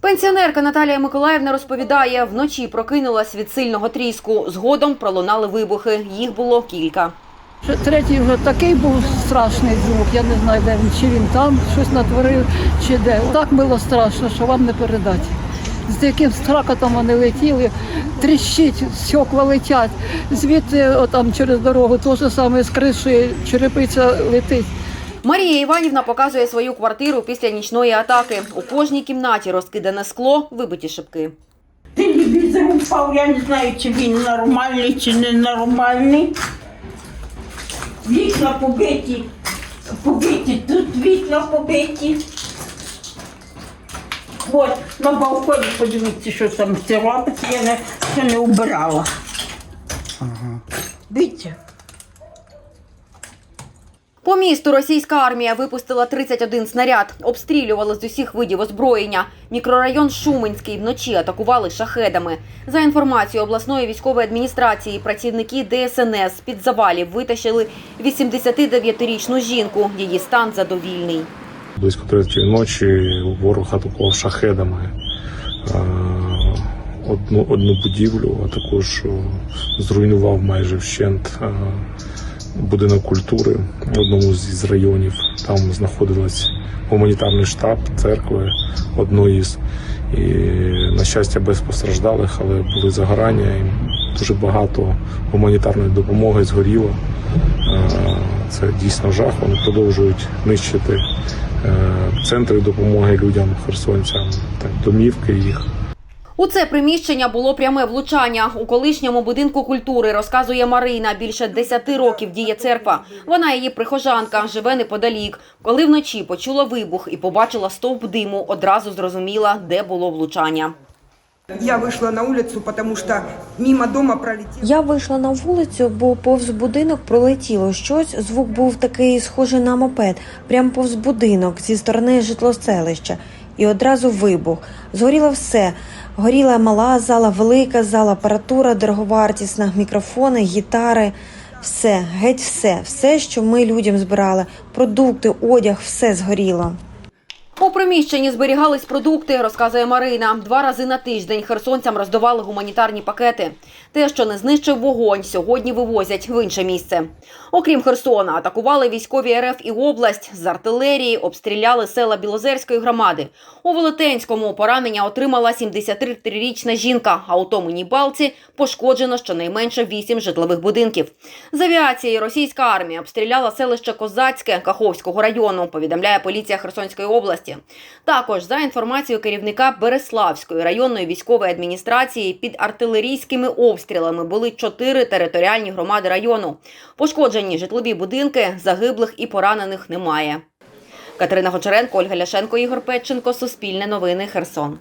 Пенсіонерка Наталія Миколаївна розповідає, вночі прокинулась від сильного тріску. Згодом пролунали вибухи. Їх було кілька. Третій вже такий був страшний звук. Я не знаю, де він, чи він там щось натворив, чи де. Так було страшно, що вам не передати. З яким стракотом вони летіли, тріщить, стекла летять. Звідти отам через дорогу теж саме з криші черепиця летить. Марія Іванівна показує свою квартиру після нічної атаки. У кожній кімнаті розкидане скло, вибиті шибки. Телевізор упав, я не знаю, чи він нормальний, чи не нормальний. Вікна побиті, побиті, тут вікна побиті. От, на балконі подивіться, що там це робиться, я не, ще не убирала. Дивіться. По місту російська армія випустила 31 снаряд, обстрілювали з усіх видів озброєння. Мікрорайон Шуменський вночі атакували шахедами. За інформацією обласної військової адміністрації, працівники ДСНС з-під завалів витащили 89-річну жінку. Її стан задовільний. Близько третьої ночі ворог атакував шахедами е, одну, одну будівлю, а також е, зруйнував майже вщент е, будинок культури в одному з районів. Там знаходилась гуманітарний штаб церкви одної з. І, на щастя, без постраждалих, але були загорання і дуже багато гуманітарної допомоги згоріло. Це дійсно жах. Вони продовжують нищити е, центри допомоги людям, херсонцям, домівки їх. У це приміщення було пряме влучання. У колишньому будинку культури, розказує Марина, більше 10 років діє церква. Вона її прихожанка, живе неподалік. Коли вночі почула вибух і побачила стовп диму, одразу зрозуміла, де було влучання. Я вышла на улицу, потому что мимо дома пролетел. Я вийшла на вулицю, бо повз будинок пролетіло щось. Звук був такий схожий на мопед, прямо повз будинок зі сторони житлоселища. І одразу вибух. Згоріло все. Горіла мала зала, велика зала, апаратура дороговартісна, мікрофони, гітари. Все, геть все, все, що ми людям збирали, продукти, одяг, все згоріло. Приміщенні зберігались продукти, розказує Марина. Два рази на тиждень херсонцям роздавали гуманітарні пакети. Те, що не знищив вогонь, сьогодні вивозять в інше місце. Окрім Херсона, атакували військові РФ і область з артилерії, обстріляли села Білозерської громади. У Велетенському поранення отримала 73-річна жінка, а у Томиній Балці пошкоджено щонайменше 8 житлових будинків. З авіації російська армія обстріляла селище Козацьке Каховського району, повідомляє поліція Херсонської області. Також за інформацією керівника Береславської районної військової адміністрації під артилерійськими обстрілами були чотири територіальні громади району. Пошкоджені житлові будинки, загиблих і поранених немає. Катерина Гочаренко, Ольга Ляшенко, Ігор Петченко, Суспільне новини, Херсон.